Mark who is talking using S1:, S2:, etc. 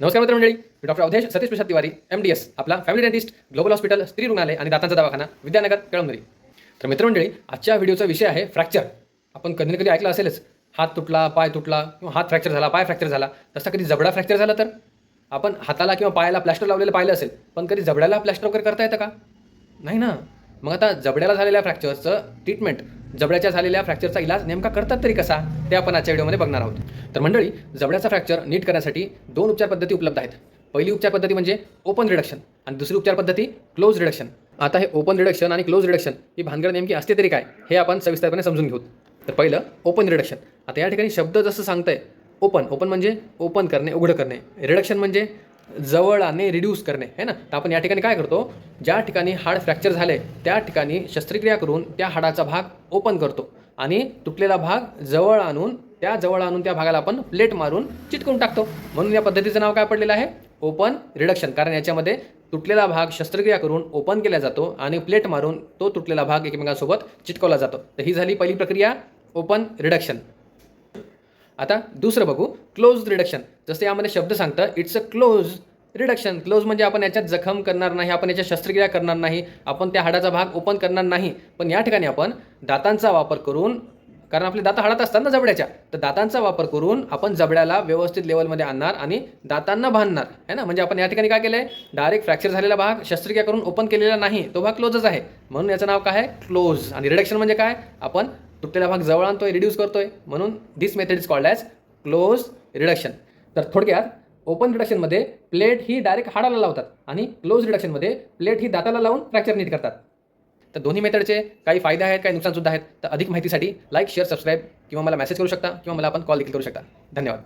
S1: नमस्कार मित्र मंडळी मी doctor Avdhesh Satish Prasad Tiwari M D S आपला फॅमिली डेंटिस्ट ग्लोबल हॉस्पिटल स्त्री रुग्णालय आणि दातांचा दवाखाना विद्यानगर कळमनुरी. तर मित्रमंडळी आजच्या व्हिडिओचा विषय आहे फ्रॅक्चर आपण कधी ना कधी ऐकलं असेलच हात तुटला पाय तुटला किंवा हात फ्रॅक्चर झाला पाय फ्रॅक्चर झाला तसा कधी जबडा फ्रॅक्चर झाला तर? आपण हाताला किंवा पायाला प्लॅस्टर लावलेलं पाहिलं असेल पण कधी जबड्याला प्लॅस्टर वगैरे करता येतं का? नाही ना. मग आता जबड्याला झालेल्या फ्रॅक्चरचं ट्रीटमेंट जबड्याच्या झालेल्या फ्रॅक्चरचा इलाज नेमका करतात तरी कसा ते आपण आजच्या व्हिडिओमध्ये बघणार आहोत. तर मंडळी जबड्याचा फ्रॅक्चर नीट करण्यासाठी दोन उपचार पद्धती उपलब्ध आहेत. पहिली उपचार पद्धती म्हणजे ओपन रिडक्शन आणि दुसरी उपचार पद्धती क्लोज रिडक्शन आता हे ओपन रिडक्शन आणि क्लोज रिडक्शन ही भानगड नेमकी असते तरी काय हे आपण सविस्तरपणे समजून घेऊ. तर पहिलं ओपन रिडक्शन आता या ठिकाणी शब्द जसं सांगतंय ओपन ओपन म्हणजे ओपन करणे उघडं करणे. रिडक्शन म्हणजे जवळ आणि रिड्यूस करणे है ना? तर आपण या ठिकाणी काय करतो? ज्या ठिकाणी हाड फ्रॅक्चर झाले त्या ठिकाणी शस्त्रक्रिया करून त्या हाडाचा भाग ओपन करतो. आणि तुटलेला भाग जवळ आणून त्या जवळ आणून त्या भागाला आपण प्लेट मारून चिटकून टाकतो. म्हणून या पद्धतीचं नाव काय पडलेलं आहे? ओपन रिडक्शन कारण याच्यामध्ये तुटलेला भाग शस्त्रक्रिया करून ओपन केला जातो आणि प्लेट मारून तो तुटलेला भाग एकमेकांसोबत चिटकवला जातो. तर ही झाली पहिली प्रक्रिया ओपन रिडक्शन आता दुसरं बघू क्लोज रिडक्शन जसं यामध्ये शब्द सांगतं it's a close reduction close म्हणजे आपण याच्यात जखम करणार नाही आपण याच्यात शस्त्रक्रिया करणार नाही आपण त्या हाडाचा भाग ओपन करणार नाही. पण या ठिकाणी आपण दातांचा वापर करून कारण आपले दात हाडात असतात ना जबड्याच्या तर दातांचा वापर करून आपण जबड्याला व्यवस्थित लेवलमध्ये आणणार आणि दातांना बांधणार. है ना? म्हणजे आपण या ठिकाणी काय केलं आहे डायरेक्ट फ्रॅक्चर झालेला भाग शस्त्रक्रिया करून ओपन केलेला नाही तो भाग क्लोजच आहे. म्हणून याचं नाव काय आहे? क्लोज आणि रिडक्शन म्हणजे काय? आपण तुटलेला भाग जवळ आणतोय रिड्यूस करतोय. म्हणून this method is called as close reduction तर थोडक्यात ओपन रिडक्शनमध्ये प्लेट ही डायरेक्ट हाडाला लावतात आणि क्लोज रिडक्शनमध्ये प्लेट ही दाताला लावून फ्रॅक्चर नीट करतात. तर दोन्ही मेथडचे काही फायदे आहेत काही नुकसानसुद्धा आहेत. तर अधिक माहितीसाठी लाईक शेअर सबस्क्राईब किंवा मला मेसेज करू शकता किंवा मला आपण कॉल देखील करू शकता. धन्यवाद.